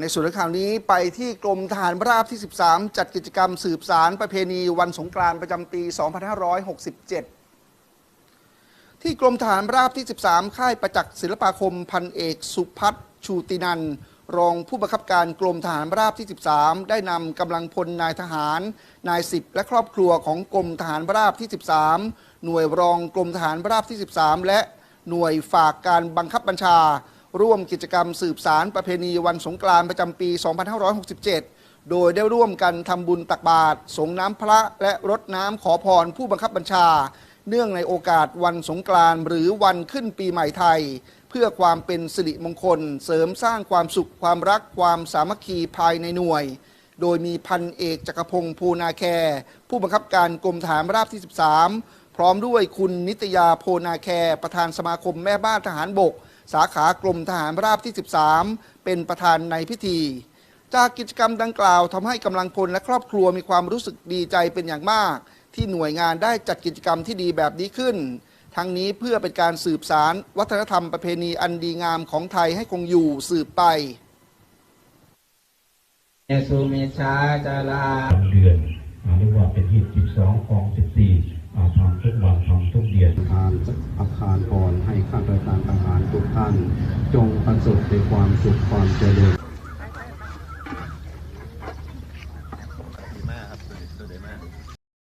ในส่วนข่าวนี้ไปที่กรมทหารราบที่ 13 จัดกิจกรรมสืบสารประเพณีวันสงกรานต์ประจำปี 2567 ที่กรมทหารราบที่ 13 ค่ายประจักษ์ศิลปาคมพันเอกสุพัฒชูตินันรองผู้บังคับการกรมทหารราบที่ 13 ได้นำกำลังพลนายทหาร นายสิบและครอบครัวของกรมทหารราบที่ 13 หน่วยรองกรมทหารราบที่ 13 และหน่วยฝากการบังคับบัญชา ร่วมกิจกรรมสืบสารประเพณีวันสงกรานต์ประจำปี 2567 โดยได้ร่วมกันทำบุญตักบาตรสงน้ำพระและรดน้ำขอพรผู้บังคับบัญชา เนื่องในโอกาสวันสงกรานต์หรือวันขึ้นปีใหม่ไทย เพื่อความเป็นสิริมงคล เสริมสร้างความสุขความรักความสามัคคีภายในหน่วย โดยมีพันเอกจักรพงศ์ภูนาแคผู้บังคับการกรมฐานราบที่ 13 พร้อมด้วยคุณนิตยาโพนาแคประธานสมาคมแม่บ้านทหารบก สาขากรมทหารราบที่ 13 เป็นประธานในพิธี จากกิจกรรมดังกล่าวทำให้กำลังพลและครอบครัวมีความรู้สึกดีใจเป็นอย่างมาก ที่หน่วยงานได้จัดกิจกรรมที่ดีแบบนี้ขึ้น ทั้งนี้เพื่อเป็นการสืบสารวัฒนธรรมประเพณีอันดีงามของไทยให้คงอยู่สืบไปเยซูมิชาจาลาทำเดือนอ่าเรียกว่าเป็นยี่สิบสองของสิบสี่าทำทุกวันทำทุกเดือนทานอาคารพรให้ข้าราชการทหาร ทุกท่าน จงประสบในความสุขความเจริญ